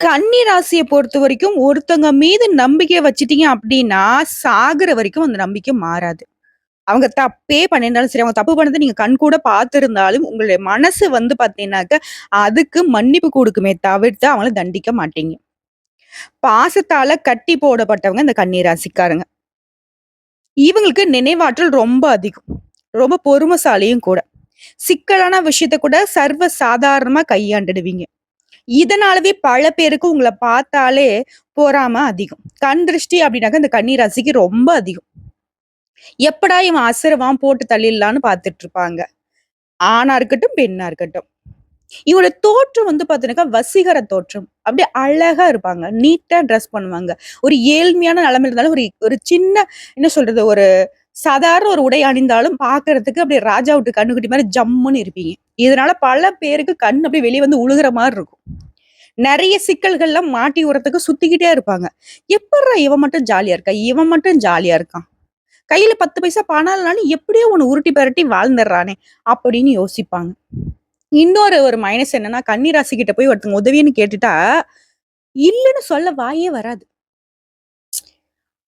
கன்னி பொறுத்த வரைக்கும் ஒருத்தவங்க மீது நம்பிக்கை வச்சுட்டீங்க அப்படின்னா சாகுற வரைக்கும் அந்த நம்பிக்கை மாறாது. அவங்க தப்பே பண்ணியிருந்தாலும் சரி, அவங்க தப்பு பண்ணதை நீங்க கண்கூட பார்த்துருந்தாலும் உங்களுடைய மனசு வந்து பார்த்தீங்கன்னாக்க, அதுக்கு மன்னிப்பு கொடுக்குமே தவிர்த்து அவங்கள தண்டிக்க மாட்டீங்க. பாசத்தால கட்டி போடப்பட்டவங்க இந்த கன்னி ராசிக்காரங்க. இவங்களுக்கு நினைவாற்றல் ரொம்ப அதிகம். ரொம்ப பொறுமைசாலியும் கூட. சிக்கலான விஷயத்த கூட சர்வ சாதாரணமா கையாண்டுடுவீங்க. இதனாலவே பல பேருக்கு உங்களை பார்த்தாலே போறாம அதிகம். கண் திருஷ்டி அப்படின்னாக்கா இந்த கன்னி ராசிக்கு ரொம்ப அதிகம். எப்படா இவன் அசுரவான் போட்டு தள்ளிடலான்னு பார்த்துட்டு இருப்பாங்க. ஆணா இருக்கட்டும், பெண்ணா இருக்கட்டும். இவங்களோட தோற்றம் வந்து பார்த்தீங்கன்னாக்கா, வசீகர தோற்றம். அப்படியே அழகா இருப்பாங்க. நீட்டா ட்ரெஸ் பண்ணுவாங்க. ஒரு ஏழ்மையான நிலைமை இருந்தாலும் ஒரு ஒரு சின்ன என்ன சொல்றது? ஒரு சாதாரண ஒரு உடை அணிந்தாலும் பார்க்கறதுக்கு அப்படியே ராஜா விட்டு கண்ணுக்குட்டி மாதிரி ஜம்முன்னு இருப்பீங்க. இதனால பல பேருக்கு கண் அப்படியே வெளிய வந்து உழுகுற மாதிரி இருக்கும். நிறைய சிக்கல்கள்லாம் மாட்டி விடுறதுக்கு சுத்திக்கிட்டே இருப்பாங்க. எப்படா இவன் மட்டும் ஜாலியா இருக்கா? இவன் மட்டும் ஜாலியா இருக்கான். கையில 10 பைசா பணம் இல்லைனாலும் எப்படியோ ஒண்ணு உருட்டி பரட்டி வாழ்ந்துடுறானே! அப்படின்னு யோசிப்பாங்க. இன்னொரு ஒரு மைனஸ் என்னன்னா, கன்னிராசி கிட்ட போய் ஒருத்தவங்க உதவின்னு கேட்டுட்டா, இல்லன்னு சொல்ல வாயே வராது.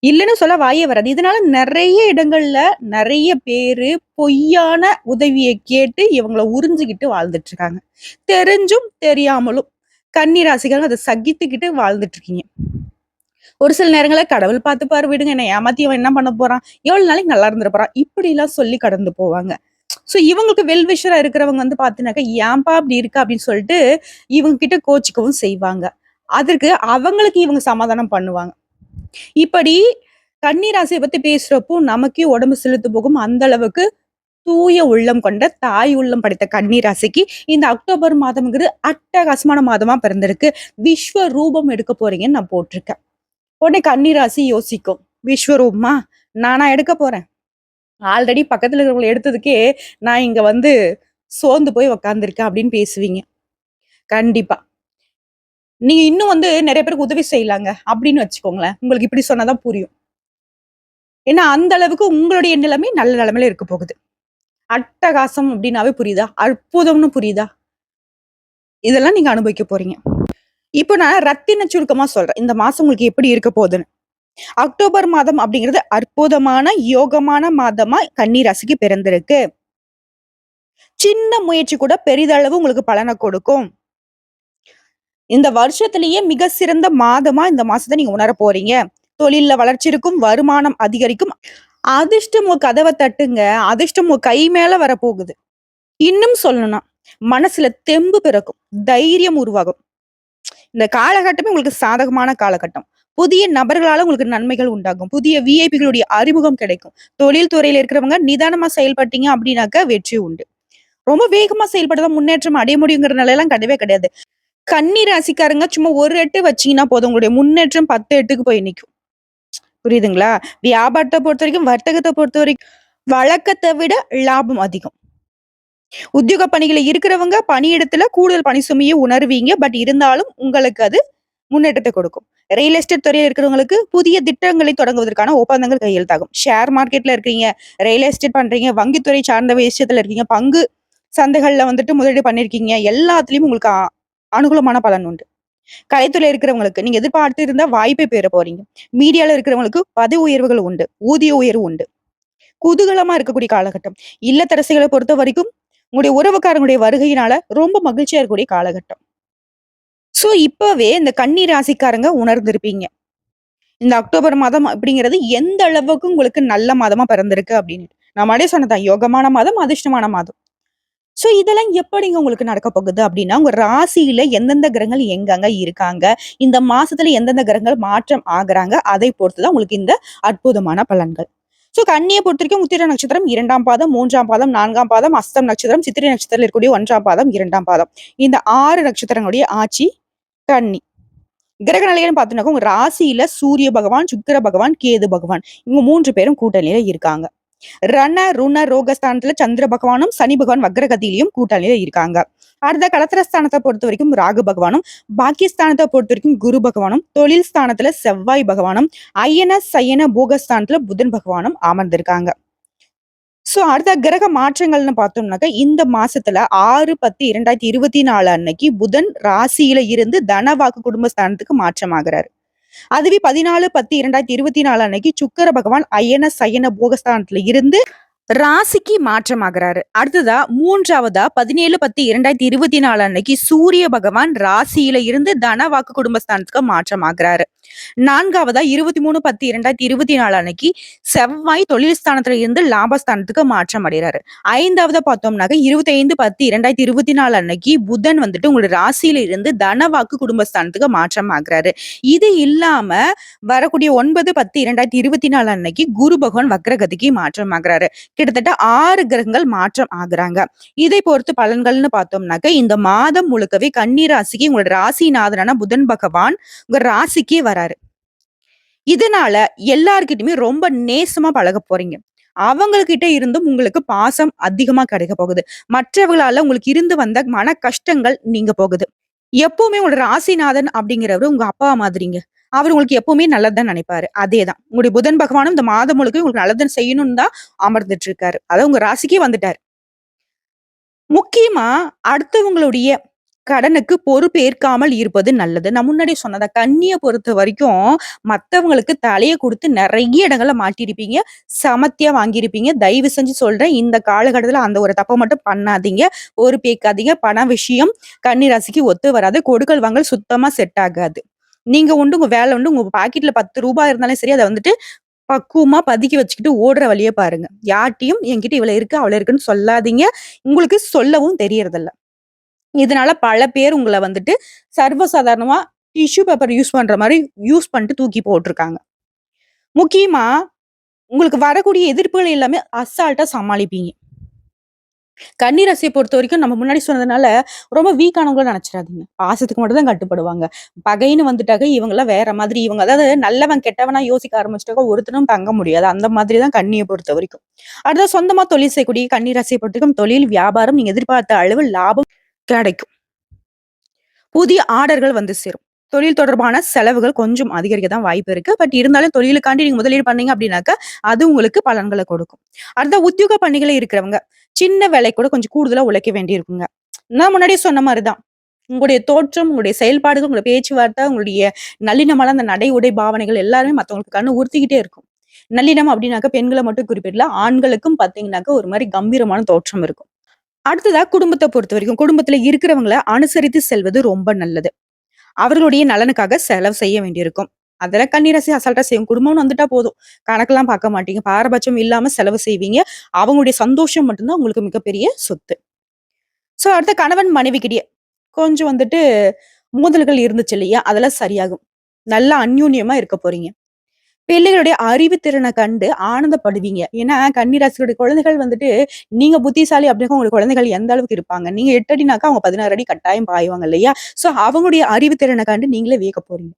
இல்லைன்னு சொல்ல வாயே வராது. இதனால நிறைய இடங்கள்ல நிறைய பேரு பொய்யான உதவியை கேட்டு இவங்கள உறிஞ்சுக்கிட்டு வாழ்ந்துட்டு இருக்காங்க. தெரிஞ்சும், தெரியாமலும் கன்னி அதை சகித்துக்கிட்டு வாழ்ந்துட்டு இருக்கீங்க. ஒரு சில நேரங்களில் கடவுள் பார்த்து பாரு விடுங்க. என்ன ஏமாத்தி அவன் என்ன பண்ண போறான்? எவ்வளவு நாளைக்கு நல்லா இருந்துற போறான்? இப்படிலாம் சொல்லி கடந்து போவாங்க. ஸோ இவங்களுக்கு வெல்விஷரா இருக்கிறவங்க வந்து பார்த்தீங்கன்னாக்கா, ஏன்பா இப்படி இருக்கா அப்படின்னு சொல்லிட்டு இவங்க கிட்ட கோச்சிக்கவும் செய்வாங்க. அதற்கு அவங்களுக்கு இவங்க சமாதானம் பண்ணுவாங்க. இப்படி கன்னிராசியை பத்தி பேசுறப்போ நமக்கே உடம்பு செலுத்து போகும். அந்த அளவுக்கு தூய உள்ளம் கொண்ட தாய் உள்ளம் படைத்த கன்னி ராசிக்கு இந்த அக்டோபர் மாதம்ங்கிறது அட்டகாசமான மாதமா பிறந்திருக்கு. விஸ்வ ரூபம் எடுக்க போறீங்கன்னு நான் போட்டிருக்கேன். உடனே கன்னி ராசி யோசிக்கும். விஸ்வரூபமா? நானா எடுக்க போறேன்? ஆல்ரெடி பக்கத்துல இருக்கிறவங்கள எடுத்ததுக்கே நான் இங்க வந்து சோர்ந்து போய் உக்காந்துருக்கேன் அப்படின்னு பேசுவீங்க. கண்டிப்பா. நீங்க இன்னும் வந்து நிறைய பேருக்கு உதவி செய்யலாங்க அப்படின்னு வச்சுக்கோங்களேன். உங்களுக்கு இப்படி சொன்னாதான் புரியும். ஏன்னா அந்த அளவுக்கு உங்களுடைய நிலைமை நல்ல நிலைமையில இருக்க போகுது. அட்டகாசம் அப்படின்னாவே புரியுதா? அற்புதம்னு புரியுதா? இதெல்லாம் நீங்க அனுபவிக்க போறீங்க. இப்போ நான் ரத்தின சுருக்கமா சொல்றேன். இந்த மாசம் உங்களுக்கு எப்படி இருக்க போகுதுன்னு. அக்டோபர் மாதம் அப்படிங்கிறது அற்புதமான, யோகமான மாதமா கன்னி ராசிக்கு பிறந்திருக்கு. சின்ன முயற்சி கூட பெரிதளவு உங்களுக்கு பலனை கொடுக்கும். இந்த வருஷத்திலேயே மிக சிறந்த மாதமா இந்த மாசத்தை நீங்க உணர போறீங்க. தொழில்ல வளர்ச்சி இருக்கும், வருமானம் அதிகரிக்கும். அதிர்ஷ்டம் உங்க கதவை தட்டுங்க. அதிர்ஷ்டம் உங்க கை மேல வரப்போகுது. இன்னும் சொல்லணும்னா, மனசுல தெம்பு பிறக்கும். தைரியம் உருவாகும். இந்த காலகட்டமே உங்களுக்கு சாதகமான காலகட்டம். புதிய நபர்களால உங்களுக்கு நன்மைகள் உண்டாகும். புதிய விஐபிகளுடைய அறிமுகம் கிடைக்கும். தொழில் துறையில இருக்கிறவங்க நிதானமா செயல்பட்டீங்க அப்படின்னாக்க வெற்றி உண்டு. ரொம்ப வேகமா செயல்பட்டா முன்னேற்றம் அடைய முடியுங்கிற நிலையெல்லாம் கிடையவே கிடையாது. கன்னி ராசிக்காரங்க சும்மா ஒரு எட்டு வச்சீங்கன்னா போதும். உங்களுடைய முன்னேற்றம் 10 எட்டுக்கு போய் நிற்கும் புரியுதுங்களா? வியாபாரத்தை பொறுத்த வரைக்கும் வர்த்தகத்தை பொறுத்த வரைக்கும் வழக்கத்தை விட லாபம் அதிகம். உத்தியோக பணிகளை இருக்கிறவங்க பணியிடத்துல கூடுதல் பணி சுமையை உணர்வீங்க. பட் இருந்தாலும் உங்களுக்கு அது முன்னேற்றத்தை கொடுக்கும். ரியல் எஸ்டேட் துறையில் இருக்கிறவங்களுக்கு புதிய திட்டங்களை தொடங்குவதற்கான ஒப்பந்தங்கள் கையெழுத்தாகும். ஷேர் மார்க்கெட்ல இருக்கீங்க, ரியல் எஸ்டேட் பண்றீங்க, வங்கித்துறை சார்ந்த விஷயத்துல இருக்கீங்க, பங்கு சந்தைகள்ல வந்துட்டு முதலீடு பண்ணியிருக்கீங்க. எல்லாத்துலயும் உங்களுக்கு அனுகூலமான பலன் உண்டு. கலைத்துறை இருக்கிறவங்களுக்கு நீங்க எதிர்பார்த்து இருந்தா வாய்ப்பை பெற போறீங்க. மீடியால இருக்கிறவங்களுக்கு பதவி உயர்வுகள் உண்டு. ஊதிய உயர்வு உண்டு. குதூகலமா இருக்கக்கூடிய காலகட்டம். இல்லத்தரசிகளை பொறுத்த வரைக்கும் உங்களுடைய உறவுக்காரங்களுடைய வருகையினால ரொம்ப மகிழ்ச்சியா இருக்கக்கூடிய காலகட்டம். சோ இப்பவே இந்த கன்னி ராசிக்காரங்க உணர்ந்திருப்பீங்க. இந்த அக்டோபர் மாதம் அப்படிங்கிறது எந்த அளவுக்கு உங்களுக்கு நல்ல மாதமா பிறந்திருக்கு அப்படின்னு. நான் முன்னாடியே சொன்னதான் யோகமான மாதம், அதிர்ஷ்டமான மாதம். ஸோ இதெல்லாம் எப்படிங்க உங்களுக்கு நடக்க போகுது அப்படின்னா, உங்க ராசியில எந்தெந்த கிரகங்கள் எங்கங்க இருக்காங்க, இந்த மாசத்துல எந்தெந்த கிரகங்கள் மாற்றம் ஆகுறாங்க, அதை பொறுத்து தான் உங்களுக்கு இந்த அற்புதமான பலன்கள். ஸோ கன்னிய பொறுத்தவரைக்கும் உத்திர நட்சத்திரம் இரண்டாம் பாதம், மூன்றாம் பாதம், நான்காம் பாதம், அஸ்தம் நட்சத்திரம், சித்திரை நட்சத்திரம் இருக்கக்கூடிய ஒன்றாம் பாதம், இரண்டாம் பாதம். இந்த ஆறு நட்சத்திரங்களுடைய ஆட்சி கன்னி. கிரக நிலைகள்னு பார்த்தீங்கன்னாக்கா, உங்க ராசியில சூரிய பகவான், சுக்கிர பகவான், கேது பகவான் இவங்க மூன்று பேரும் கூட்டணியில இருக்காங்க. ரண, ருண, ரோகஸ்தானத்துல சந்திர பகவானும், சனி பகவான் வக்ரகதியிலையும் கூட்டணியில இருக்காங்க. அடுத்த கலத்தரஸ்தானத்தை பொறுத்த வரைக்கும் ராகு பகவானும், பாக்கிஸ்தானத்தை பொறுத்த வரைக்கும் குரு பகவானும், தொழில் ஸ்தானத்துல செவ்வாய் பகவானும், ஐயன சயன, போகஸ்தானத்துல புதன் பகவானும் அமர்ந்திருக்காங்க. ஸோ அடுத்த கிரக மாற்றங்கள்னு பார்த்தோம்னாக்கா இந்த மாசத்துல 6/10/2024 அன்னைக்கு புதன் ராசியில இருந்து தனவாக்கு குடும்பஸ்தானத்துக்கு மாற்றமாகிறாரு அதுவே 14/10/2024 அன்னைக்கு சுக்கர பகவான் அயன, சயன போகஸ்தானத்துல இருந்து ராசிக்கு மாற்றமாகிறாரு. அடுத்ததா 3வதா 17/10/2024 அன்னைக்கு சூரிய பகவான் ராசியில இருந்து தனவாக்கு குடும்பஸ்தானத்துக்கு மாற்றமாகிறாரு. 4வதா 23/10/2024 அன்னைக்கு செவ்வாய் தொழில் ஸ்தானத்துல இருந்து லாபஸ்தானத்துக்கு மாற்றம் அடைறாரு. ஐந்தாவதா பார்த்தோம்னாக்க 25/10/2024 அன்னைக்கு புதன் வந்துட்டு உங்களுடைய ராசியில இருந்து தனவாக்கு குடும்பஸ்தானத்துக்கு மாற்றம் ஆகுறாரு. இது இல்லாம வரக்கூடிய 9/10/2024 அன்னைக்கு குரு பகவான் வக்ரகதிக்கு மாற்றம் ஆகுறாரு. கிட்டத்தட்ட ஆறு கிரகங்கள் மாற்றம் ஆகுறாங்க. இதை பொறுத்து பலன்கள்னு பார்த்தோம்னாக்க, இந்த மாதம் முழுக்கவே கன்னி ராசிக்கு உங்களோட ராசிநாதனான புதன் பகவான் உங்க ராசிக்கே வராரு. இதனால எல்லார்கிட்டயுமே ரொம்ப நேசமா பழகப் போறீங்க. அவங்கக்கிட்ட இருந்தும் உங்களுக்கு பாசம் அதிகமா கிடைக்க போகுது. மற்றவர்களால உங்களுக்கு இருந்து வந்த மன கஷ்டங்கள் நீங்க போகுது. எப்பவுமே உங்களோட ராசிநாதன் அப்படிங்கிறவரு உங்க அப்பா மாதிரிங்க. அவர் உங்களுக்கு எப்பவுமே நல்லதுதான் நினைப்பாரு. அதேதான். உங்களுடைய புதன் பகவானும் இந்த மாதம் முழுக்க உங்களுக்கு நல்லதுன்னு செய்யணும்னு தான் அமர்ந்துட்டு இருக்காரு. அதாவது உங்க ராசிக்கே வந்துட்டாரு. முக்கியமா அடுத்தவங்களுடைய கடனுக்கு பொறுப்பேற்காமல் இருப்பது நல்லது. நான் முன்னாடியே சொன்னதா பொறுத்த வரைக்கும் மத்தவங்களுக்கு தலையை கொடுத்து நிறைய இடங்களை மாட்டியிருப்பீங்க. சமத்தியா வாங்கியிருப்பீங்க. தயவு செஞ்சு சொல்றேன். இந்த காலகட்டத்தில் அந்த ஒரு தப்பை மட்டும் பண்ணாதீங்க. பொறுப்பேற்காதீங்க. பண விஷயம் கன்னிராசிக்கு ஒத்து வராது. கொடுக்கல் வாங்கல் சுத்தமா செட் ஆகாது. நீங்க உண்டு, உங்க வேலை உண்டு. உங்க பாக்கெட்ல பத்து ரூபாய் இருந்தாலும் சரி, அதை வந்துட்டு பக்குவமா பதுக்கி வச்சுக்கிட்டு ஓடுற வழியை பாருங்க. யார்ட்டையும் என்கிட்ட இவ்வளவு இருக்கு, அவ்வளவு இருக்குன்னு சொல்லாதீங்க. உங்களுக்கு சொல்லவும் தெரியறதில்ல. இதனால பல பேர் உங்களை வந்துட்டு சர்வசாதாரணமா டிஷ்யூ பேப்பர் யூஸ் பண்ற மாதிரி யூஸ் பண்ணிட்டு தூக்கி போட்டிருக்காங்க முக்கியமா உங்களுக்கு வரக்கூடிய எதிர்ப்புகள் எல்லாமே அசால்ட்டா சமாளிப்பீங்க. கன்னி பொறுத்த வரைக்கும் நம்ம முன்னாடி சொன்னதுனால ரொம்ப வீக்கானவங்கள நினைச்சிடாதீங்க பாசத்துக்கு மட்டும் தான் கட்டுப்படுவாங்க. பகைன்னு வந்துட்டாக்க இவங்கலாம் வேற மாதிரி இவங்க அதாவது நல்லவன் கெட்டவனா யோசிக்க ஆரம்பிச்சிட்டாக்க ஒருத்தனும் தங்க முடியாது. அந்த மாதிரி தான் கண்ணியை பொறுத்த வரைக்கும் அடுத்த சொந்தமா தொழில் செய்யக்கூடிய கன்னி பொறுத்த பொறுத்தவரைக்கும் தொழில், வியாபாரம் நீங்க எதிர்பார்த்த அளவு லாபம் கிடைக்கும். புதிய ஆர்டர்கள் வந்து சேரும். தொழில் தொடர்பான செலவுகள் கொஞ்சம் அதிகரிக்க தான் வாய்ப்பு இருக்கு. பட் இருந்தாலும் தொழிலுக்காண்டி நீங்க முதலீடு பண்ணீங்க அப்படின்னாக்கா அது உங்களுக்கு பலன்களை கொடுக்கும். அடுத்த உத்தியோக பணிகளை இருக்கிறவங்க, சின்ன வேலை கூட கொஞ்சம் கூடுதலா உழைக்க வேண்டியிருக்குங்க. நான் முன்னாடியே சொன்ன மாதிரிதான் தான். உங்களுடைய தோற்றம், உங்களுடைய செயல்பாடுகள், உங்களுடைய பேச்சுவார்த்தை, உங்களுடைய நல்லிணமான அந்த நடை, உடை, பாவனைகள் எல்லாருமே மத்தவங்களுக்கு கண்ணு உறுத்திக்கிட்டே இருக்கும். நல்லினம் அப்படின்னாக்க பெண்களை மட்டும் குறிப்பிடல. ஆண்களுக்கும் பார்த்தீங்கன்னாக்க ஒரு மாதிரி கம்பீரமான தோற்றம் இருக்கும். அடுத்ததா பொறுத்த வரைக்கும் குடும்பத்துல இருக்கிறவங்கள அனுசரித்து செல்வது ரொம்ப நல்லது. அவர்களுடைய நலனுக்காக செலவு செய்ய வேண்டியிருக்கும். அதெல்லாம் கண்ணீரசி அசால்ட்டா செய்யும். குடும்பம்னு வந்துட்டா போதும். கணக்கெல்லாம் பார்க்க மாட்டீங்க. பாரபட்சம் இல்லாம செலவு செய்வீங்க. அவங்களுடைய சந்தோஷம் மட்டும்தான் உங்களுக்கு மிகப்பெரிய சொத்து. ஸோ அடுத்த கணவன் மனைவிக்கிட்டயே கொஞ்சம் வந்துட்டு மோதல்கள் இருந்துச்சு இல்லையா? அதெல்லாம் சரியாகும். நல்லா அந்யூன்யமா இருக்க போறீங்க. பிள்ளைகளுடைய அறிவுத்திறனை கண்டு ஆனந்தப்படுவீங்க. ஏன்னா கன்னிராசியுடைய குழந்தைகள் வந்துட்டு நீங்க புத்திசாலி அப்படின்னா உங்க குழந்தைகள் எந்த அளவுக்கு இருப்பாங்க. நீங்க 8 அடினாக்கா அவங்க 16 அடி கட்டாயம் பாய்வாங்க இல்லையா? ஸோ அவங்களுடைய அறிவுத்திறனை கண்டு நீங்களே வியக்க போறீங்க.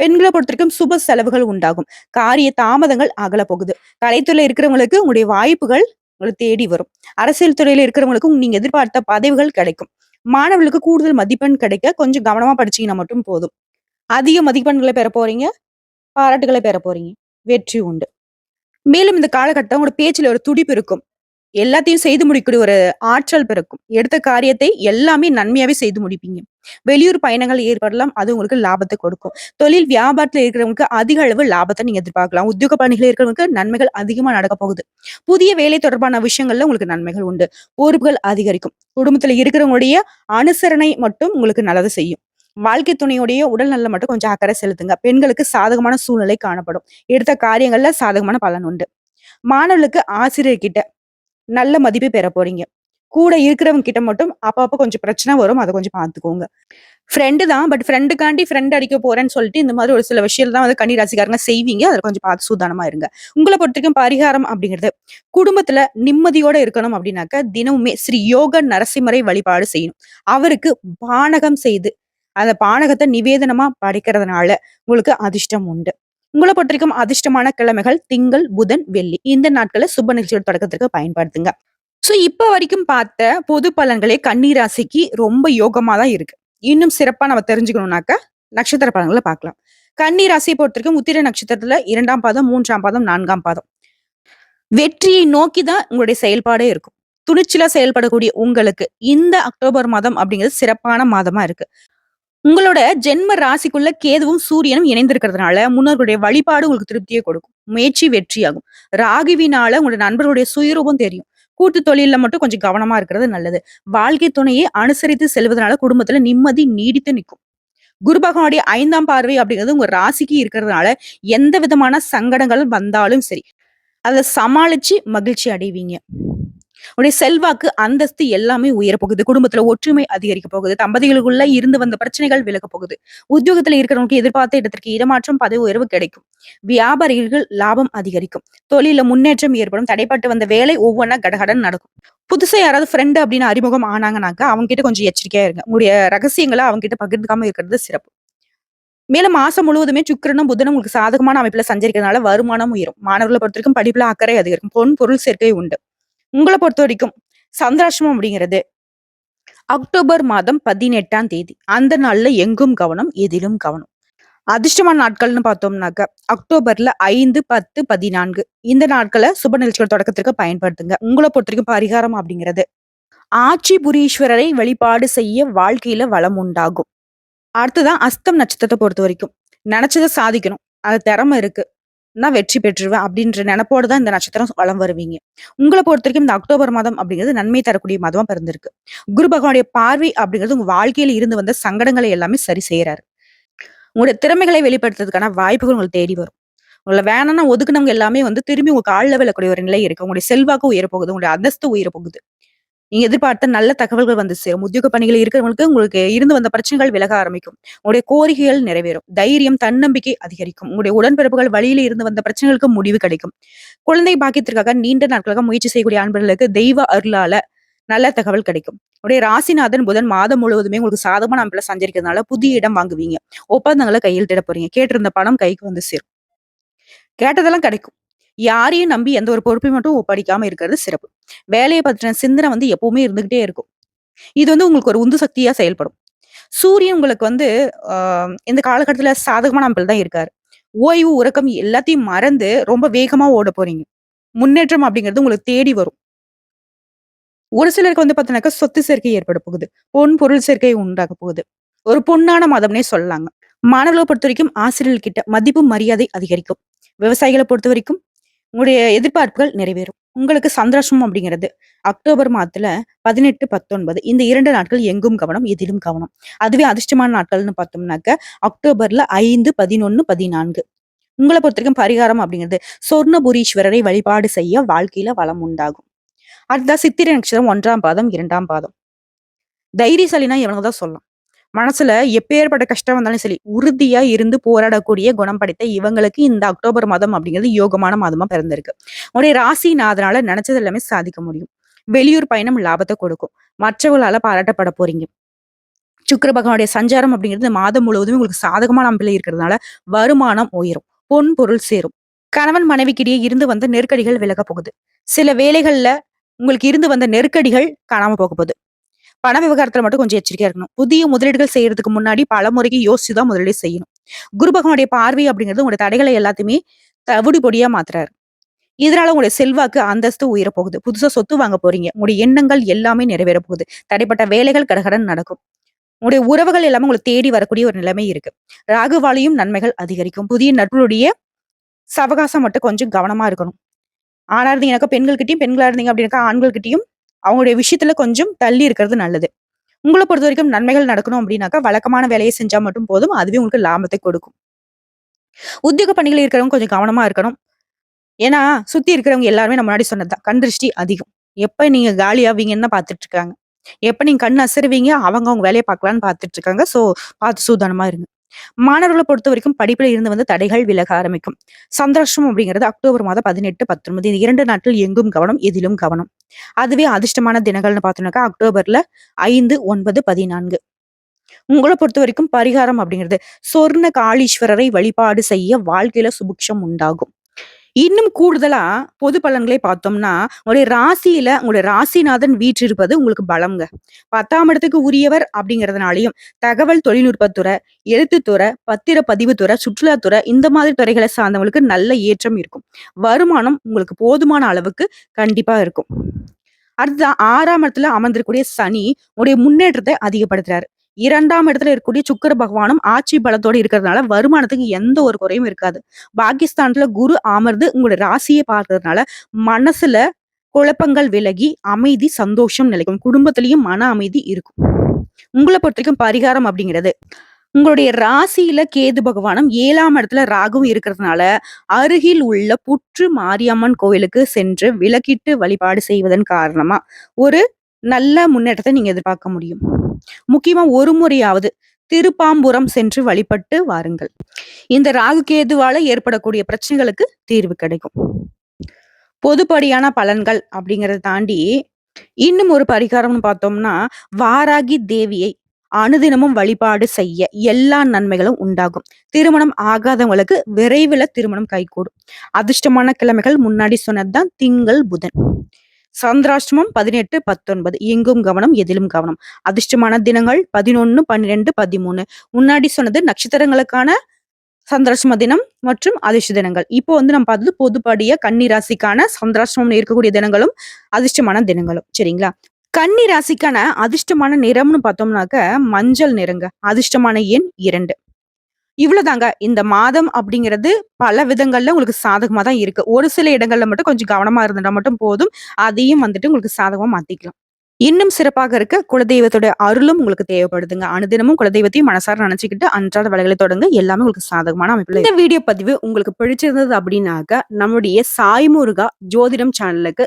பெண்களை பொறுத்தவரைக்கும் சுப செலவுகள் உண்டாகும். காரிய தாமதங்கள் அகல போகுது. கலைத்துறையில இருக்கிறவங்களுக்கு உங்களுடைய வாய்ப்புகள் உங்களை தேடி வரும். அரசியல் துறையில இருக்கிறவங்களுக்கும் நீங்க எதிர்பார்த்த பதவிகள் கிடைக்கும். மாணவர்களுக்கு கூடுதல் மதிப்பெண் கிடைக்க கொஞ்சம் கவனமா படிச்சீங்கன்னா மட்டும் போதும். அதிக மதிப்பெண்களை பெற போறீங்க. பாராட்டுகளை பெற போறீங்க. வெற்றி உண்டு. மேலும் இந்த காலகட்டம் உங்களோட பேச்சில் ஒரு துடிப்பு இருக்கும். எல்லாத்தையும் செய்து முடிக்கக்கூடிய ஒரு ஆற்றல் பிறக்கும். எடுத்த காரியத்தை எல்லாமே நன்மையாவே செய்து முடிப்பீங்க. வெளியூர் பயணங்கள் ஏற்படலாம். அது உங்களுக்கு லாபத்தை கொடுக்கும். தொழில் வியாபாரத்தில் இருக்கிறவங்களுக்கு அதிக அளவு லாபத்தை நீங்க எதிர்பார்க்கலாம். உத்தியோக பணிகள் இருக்கிறவங்களுக்கு நன்மைகள் அதிகமா நடக்கப் போகுது. புதிய வேலை தொடர்பான விஷயங்கள்ல உங்களுக்கு நன்மைகள் உண்டு. பொறுப்புகள் அதிகரிக்கும். குடும்பத்துல இருக்கிறவங்களுடைய அனுசரணை மட்டும் உங்களுக்கு நல்லது செய்யும். வாழ்க்கை துணையுடைய உடல் நலம் மட்டும் கொஞ்சம் அக்கறை செலுத்துங்க. பெண்களுக்கு சாதகமான சூழ்நிலை காணப்படும். எடுத்த காரியங்கள்ல சாதகமான பலன் உண்டு. மாணவர்களுக்கு ஆசிரியர்கிட்ட நல்ல மதிப்பு பெற போறீங்க. கூட இருக்கிறவங்க கிட்ட மட்டும் அப்பப்போ கொஞ்சம் பிரச்சனை வரும். அதை கொஞ்சம் பார்த்துக்கோங்க. ஃப்ரெண்டு தான். பட் ஃப்ரெண்டுக்காண்டி ஃப்ரெண்ட் அடிக்க போறேன்னு சொல்லிட்டு இந்த மாதிரி ஒரு சில விஷயம் தான் வந்து கண்ணி ராசிக்காரங்க செய்வீங்க. அதுல கொஞ்சம் பார்த்து சூதானமா இருங்க. பொறுத்த வரைக்கும் பரிகாரம் அப்படிங்கிறது, குடும்பத்துல நிம்மதியோட இருக்கணும் அப்படின்னாக்க, தினமுமே ஸ்ரீ யோக நரசிம்மரை வழிபாடு செய்யணும். அவருக்கு பானகம் செய்து, அந்த பானகத்தை நிவேதனமா படைக்கிறதுனால உங்களுக்கு அதிர்ஷ்டம் உண்டு. உங்களை பொறுத்தவரைக்கும் அதிர்ஷ்டமான கிழமைகள் திங்கள், புதன், வெள்ளி. இந்த நாட்களை சுப நிகழ்ச்சியோட தொடக்கத்திற்கு பயன்படுத்துங்க. ஸோ இப்போ வரைக்கும் பார்த்த பொது பலன்களே கன்னிராசிக்கு ரொம்ப யோகமா தான் இருக்கு. இன்னும் சிறப்பா நம்ம தெரிஞ்சுக்கணும்னாக்க, நட்சத்திர பலன்களை பார்க்கலாம். கன்னி ராசிய பொறுத்தவரைக்கும் உத்திர நட்சத்திரத்துல இரண்டாம் பாதம், மூன்றாம் பாதம், நான்காம் பாதம். வெற்றியை நோக்கி தான் உங்களுடைய செயல்பாடே இருக்கும். துணிச்சலா செயல்படக்கூடிய உங்களுக்கு இந்த அக்டோபர் மாதம் அப்படிங்கிறது சிறப்பான மாதமா இருக்கு. உங்களோட ஜென்ம ராசிக்குள்ள கேதுவும், சூரியனும் இணைந்திருக்கிறதுனால, முன்னோர்களுடைய வழிபாடு உங்களுக்கு திருப்தியை கொடுக்கும். முயற்சி வெற்றியாகும். ராகுவினால உங்களோட நண்பர்களுடைய சுயரூபம் தெரியும். கூட்டு தொழில மட்டும் கொஞ்சம் கவனமா இருக்கிறது நல்லது. வாழ்க்கை துணையை அனுசரித்து செல்வதனால குடும்பத்துல நிம்மதி நீடித்து நிற்கும் குரு பகவானுடைய ஐந்தாம் பார்வை அப்படிங்கிறது உங்க ராசிக்கு இருக்கிறதுனால, எந்த விதமான சங்கடங்கள் வந்தாலும் சரி, அதை சமாளிச்சு மகிழ்ச்சி அடைவீங்க. உடைய செல்வாக்கு, அந்தஸ்து எல்லாமே உயர போகுது. குடும்பத்துல ஒற்றுமை அதிகரிக்கப் போகுது. தம்பதிகளுக்குள்ள இருந்து வந்த பிரச்சனைகள் விலக போகுது. உத்தியோகத்துல இருக்கிறவங்களுக்கு எதிர்பார்த்த இடத்திற்கு இடமாற்றம், பதவி உயர்வு கிடைக்கும். வியாபாரிகள் லாபம் அதிகரிக்கும். தொழில முன்னேற்றம் ஏற்படும். தடைப்பட்டு வந்த வேலை ஒவ்வொன்னா கடகடன் நடக்கும். புதுசா யாராவது ஃப்ரெண்டு அப்படின்னு அறிமுகம் ஆனாங்கனாக்கா, அவங்க கிட்ட கொஞ்சம் எச்சரிக்கையா இருங்க. உங்களுடைய ரகசியங்களை அவங்க கிட்ட பகிர்ந்துக்காம இருக்கிறது சிறப்பு. மேலும் மாசம் முழுவதுமே சுக்கிரனும், புதனும் உங்களுக்கு சாதகமான அமைப்புல சஞ்சரிக்கிறதுனால வருமானம் உயரும். மாணவர்களை பொறுத்தவரைக்கும் படிப்புல அக்கறை அதிகரிக்கும். பொன், பொருள் சேர்க்கை உண்டு. உங்களை பொறுத்த வரைக்கும் சந்திராசிரமம் அப்படிங்கிறது அக்டோபர் மாதம் 18ஆம் தேதி. அந்த நாள்ல எங்கும் கவனம், எதிலும் கவனம். அதிர்ஷ்டமான நாட்கள்னு பார்த்தோம்னாக்க, அக்டோபர்ல 5, 10, 14 இந்த நாட்களை சுப நிகழ்ச்சிகள் தொடக்கத்திற்கு பயன்படுத்துங்க. பொறுத்த பொறுத்தவரைக்கும் பரிகாரம் அப்படிங்கிறது, ஆட்சி புரீஸ்வரரை வழிபாடு செய்ய வாழ்க்கையில வளம் உண்டாகும். அடுத்ததான் அஸ்தம் நட்சத்திரத்தை பொறுத்த வரைக்கும் நினைச்சதை சாதிக்கணும். அது திறமை இருக்கு. நான் வெற்றி பெற்றுருவேன் அப்படின்ற நெனப்போட தான் இந்த நட்சத்திரம் வளம் வருவீங்க. உங்கள பொறுத்தவரைக்கும் இந்த அக்டோபர் மாதம் அப்படிங்கிறது நன்மை தரக்கூடிய மாதமா பிறந்திருக்கு. குரு பகவானுடைய பார்வை அப்படிங்கிறது உங்க வாழ்க்கையில இருந்து வந்த சங்கடங்களை எல்லாமே சரி செய்யறாரு உங்களுடைய திறமைகளை வெளிப்படுத்துறதுக்கான வாய்ப்புகள் உங்களுக்கு தேடி வரும். உங்கள வேணும்னா ஒதுக்குனவங்க எல்லாமே வந்து திரும்பி உங்க கால்ல விழக்கூடிய ஒரு நிலை இருக்கு. உங்களுடைய செல்வாக்கு உயர போகுது. உங்களுடைய அந்தஸ்து உயர போகுது. நீங்க எதிர்பார்த்த நல்ல தகவல்கள் வந்து சேரும். உத்தியோக பணிகளில் இருக்கிறவங்களுக்கு உங்களுக்கு இருந்து வந்த பிரச்சனைகள் விலக ஆரம்பிக்கும். உங்களுடைய கோரிக்கைகள் நிறைவேறும். தைரியம், தன்னம்பிக்கை அதிகரிக்கும். உங்களுடைய உடன்பிறப்புகள் வழியில இருந்து வந்த பிரச்சனைகளுக்கு முடிவு கிடைக்கும். குழந்தை பாக்கியத்திற்காக நீண்ட நாட்களாக முயற்சி செய்யக்கூடிய அன்பர்களுக்கு தெய்வ அருளால நல்ல தகவல் கிடைக்கும். உடைய ராசிநாதன் புதன் மாதம் முழுவதுமே உங்களுக்கு சாதகமான அமைப்புல சஞ்சரிக்கிறதுனால புதிய இடம் வாங்குவீங்க. ஒப்பந்தங்களை கையில் திட போறீங்க. கேட்டிருந்த பணம் கைக்கு வந்து சேரும். கேட்டதெல்லாம் கிடைக்கும். யாரையும் நம்பி எந்த ஒரு பொறுப்பையும் மட்டும் ஒப்படைக்காம இருக்கிறது சிறப்பு. வேலையை பற்றின சிந்தனை வந்து எப்பவுமே இருந்துகிட்டே இருக்கும். இது வந்து உங்களுக்கு ஒரு உந்து சக்தியா செயல்படும். சூரியன் உங்களுக்கு வந்து இந்த காலகட்டத்துல சாதகமான அமைப்புல தான் இருக்காரு. ஓய்வு, உறக்கம் எல்லாத்தையும் மறந்து ரொம்ப வேகமா ஓடப் போறீங்க. முன்னேற்றம் அப்படிங்கிறது உங்களுக்கு தேடி வரும். ஒரு சிலருக்கு வந்து பார்த்தீங்கன்னாக்கா, சொத்து சேர்க்கை ஏற்பட போகுது. பொன், பொருள் சேர்க்கை உண்டாக போகுது. ஒரு பொன்னான மாதம்னே சொல்லலாங்க. மாணவர்களை பொறுத்த வரைக்கும் ஆசிரியர்கிட்ட மதிப்பு, மரியாதை அதிகரிக்கும். விவசாயிகளை பொறுத்த வரைக்கும் உங்களுடைய எதிர்பார்ப்புகள் நிறைவேறும். உங்களுக்கு சந்தோஷம் அப்படிங்கிறது அக்டோபர் மாதத்துல 18, 19 இந்த இரண்டு நாட்கள் எங்கும் கவனம், எதிலும் கவனம். அதுவே அதிர்ஷ்டமான நாட்கள்னு பார்த்தோம்னாக்க, அக்டோபர்ல 5, 11, 14 உங்கள பொறுத்தவரைக்கும் பரிகாரம் அப்படிங்கிறது சொர்ணபுரீஸ்வரரை வழிபாடு செய்ய வாழ்க்கையில வளம் உண்டாகும். அடுத்ததா சித்திரை நட்சத்திரம் ஒன்றாம் பாதம், இரண்டாம் பாதம். தைரியசாலினா இவனுங்க தான் சொல்லலாம். மனசுல எப்பேற்பட்ட கஷ்டம் வந்தாலும் சரி, உறுதியா இருந்து போராடக்கூடிய குணம் படைத்த இவங்களுக்கு இந்த அக்டோபர் மாதம் அப்படிங்கிறது யோகமான மாதமா பிறந்திருக்கு. உங்களுடைய ராசிநாதனால நினைச்சது எல்லாமே சாதிக்க முடியும். வெளியூர் பயணம் லாபத்தை கொடுக்கும். மற்றவர்களால பாராட்டப்பட போறீங்க. சுக்கர பகவானுடைய சஞ்சாரம் அப்படிங்கிறது மாதம் முழுவதும் உங்களுக்கு சாதகமான அமைப்புல இருக்கிறதுனால வருமானம் உயரும். பொன், பொருள் சேரும். கணவன் மனைவிக்கிடையே இருந்து வந்த நெருக்கடிகள் விலக போகுது. சில வேலைகள்ல உங்களுக்கு இருந்து வந்த நெருக்கடிகள் காணாம போக போகுது. பண விவகாரத்துல மட்டும் கொஞ்சம் எச்சரிக்கையா இருக்கணும். புதிய முதலீடுகள் செய்யறதுக்கு முன்னாடி பலமுறைக்கு யோசிச்சு தான் முதலீடு செய்யணும். குரு பகவானுடைய பார்வை அப்படிங்கிறது உங்களுடைய தடைகளை எல்லாத்தையுமே தவிடு பொடியா மாத்துறாரு. இதனால உங்களுடைய செல்வாக்கு, அந்தஸ்து உயர போகுது. புதுசா சொத்து வாங்க போறீங்க. உங்களுடைய எண்ணங்கள் எல்லாமே நிறைவேற போகுது. தடைப்பட்ட வேலைகள் கடகடன் நடக்கும். உங்களுடைய உறவுகள் எல்லாமே உங்களை தேடி வரக்கூடிய ஒரு நிலைமை இருக்கு. ராகுவாலையும் நன்மைகள் அதிகரிக்கும். புதிய நட்புடைய சவகாசம் மட்டும் கொஞ்சம் கவனமா இருக்கணும். ஆனா இருந்தீங்கன்னாக்கா பெண்கள்கிட்டயும், பெண்களா இருந்தீங்க அப்படின்னாக்கா ஆண்கள்கிட்டயும் அவங்களுடைய விஷயத்துல கொஞ்சம் தள்ளி இருக்கிறது நல்லது. உங்களை பொறுத்த வரைக்கும் நன்மைகள் நடக்கணும் அப்படின்னாக்கா, வழக்கமான வேலையை செஞ்சா மட்டும் போதும். அதுவே உங்களுக்கு லாபத்தை கொடுக்கும். உத்தியோக பணிகள் இருக்கிறவங்க கொஞ்சம் கவனமா இருக்கணும். ஏன்னா, சுத்தி இருக்கிறவங்க எல்லாருமே நம்ம முன்னாடி சொன்னது தான். கண் திருஷ்டி அதிகம். எப்ப நீங்க காலி ஆவீங்கன்னு பாத்துட்டு இருக்காங்க. எப்ப நீங்க கண் அசருவீங்க, அவங்க அவங்க வேலையை பார்க்கலான்னு பாத்துட்டு இருக்காங்க. ஸோ, பார்த்து சூதானமா இருங்க. மாணவர்களை பொறுத்த வரைக்கும் படிப்புல இருந்து வந்து தடைகள் விலக ஆரம்பிக்கும். சந்தர்ஷம் அப்படிங்கிறது அக்டோபர் மாதம் 18, 19 இந்த இரண்டு நாட்கள் எங்கும் கவனம், எதிலும் கவனம். அதுவே அதிர்ஷ்டமான தினங்கள்னு பார்த்தோம்னாக்கா, அக்டோபர்ல ஐந்து ஒன்பது பதினான்கு உங்களை பொறுத்த வரைக்கும் பரிகாரம் அப்படிங்கிறது சொர்ண காளீஸ்வரரை வழிபாடு செய்ய வாழ்க்கையில சுபிக்ஷம் உண்டாகும். இன்னும் கூடுதலா பொது பலன்களை பார்த்தோம்னா, உங்களுடைய ராசியில உங்களுடைய ராசிநாதன் வீற்றிருப்பது உங்களுக்கு பலம்ங்க. 10ஆம் இடத்துக்கு உரியவர் அப்படிங்கிறதுனாலயும், தகவல் தொழில்நுட்பத்துறை, எழுத்துத்துறை, பத்திரப்பதிவுத்துறை, சுற்றுலாத்துறை இந்த மாதிரி துறைகளை சார்ந்தவங்களுக்கு நல்ல ஏற்றம் இருக்கும். வருமானம் உங்களுக்கு போதுமான அளவுக்கு கண்டிப்பா இருக்கும். அடுத்ததான் ஆறாம் இடத்துல அமர்ந்திருக்கக்கூடிய சனி, உங்களுடைய முன்னேற்றத்தை அதிகப்படுத்துறாரு. இரண்டாம் இடத்துல இருக்கக்கூடிய சுக்கர பகவானும் ஆட்சி பலத்தோட இருக்கிறதுனால, வருமானத்துக்கு எந்த ஒரு குறையும் இருக்காது. பாகிஸ்தான்ல குரு அமர்ந்து உங்களுடைய ராசியை பார்க்கறதுனால, மனசுல குழப்பங்கள் விலகி, அமைதி, சந்தோஷம் நிலைக்கும். குடும்பத்திலையும் மன அமைதி இருக்கும். உங்கள பொறுத்தவரைக்கும் பரிகாரம் அப்படிங்கிறது, உங்களுடைய ராசியில கேது பகவானும் ஏழாம் இடத்துல ராகுவும் இருக்கிறதுனால, அருகில் உள்ள புற்று மாரியம்மன் கோயிலுக்கு சென்று விளக்கிட்டு வழிபாடு செய்வதன் காரணமா, ஒரு நல்ல முன்னேற்றத்தை நீங்க எதிர்பார்க்க முடியும். முக்கியமா ஒரு முறையாவது திருப்பாம்புரம் சென்று வழிபட்டு வாருங்கள். இந்த ராகு, கேதுவால ஏற்படக்கூடிய பிரச்சனைகளுக்கு தீர்வு கிடைக்கும். பொதுப்படியான பலன்கள் அப்படிங்கறத தாண்டி, இன்னும் ஒரு பரிகாரம்னு பார்த்தோம்னா, வாராகி தேவியை அனுதினமும் வழிபாடு செய்ய எல்லா நன்மைகளும் உண்டாகும். திருமணம் ஆகாதவங்களுக்கு விரைவில திருமணம் கைகூடும். அதிர்ஷ்டமான கிழமைகள் முன்னாடி சொன்னதுதான் திங்கள், புதன். சந்திராஷ்டமம் 18, 19 எங்கும் கவனம், எதிலும் கவனம். அதிர்ஷ்டமான தினங்கள் 11, 12, 13 முன்னாடி சொன்னது நட்சத்திரங்களுக்கான சந்திராஷ்டம தினம் மற்றும் அதிர்ஷ்ட தினங்கள். இப்போ வந்து நம்ம பார்த்தது பொதுப்படியா கன்னி ராசிக்கான சந்திராஷ்டமம் இருக்கக்கூடிய தினங்களும், அதிர்ஷ்டமான தினங்களும். சரிங்களா? கன்னி ராசிக்கான அதிர்ஷ்டமான நிறம்னு பார்த்தோம்னாக்க, மஞ்சள் நிறங்க. அதிர்ஷ்டமான எண் இரண்டு இவ்வளோதாங்க. இந்த மாதம் அப்படிங்கிறது பல விதங்கள்ல உங்களுக்கு சாதகமா தான் இருக்கு. ஒரு சில இடங்கள்ல மட்டும் கொஞ்சம் கவனமா இருந்துட்டா மட்டும் போதும். அதையும் வந்துட்டு உங்களுக்கு சாதகமா மாத்திக்கலாம். இன்னும் சிறப்பாக இருக்க குலதெய்வத்தோட அருளும் உங்களுக்கு தேவைப்படுதுங்க. அனுதினமும் குலதெய்வத்தையும் மனசார நினைச்சுக்கிட்டு அன்றாட வேலைகளை தொடங்க எல்லாமே உங்களுக்கு சாதகமான அமைப்புல இந்த வீடியோ பதிவு உங்களுக்கு பிடிச்சிருந்தது அப்படின்னாக்க, நம்முடைய சாய் முருகா ஜோதிடம் சேனலுக்கு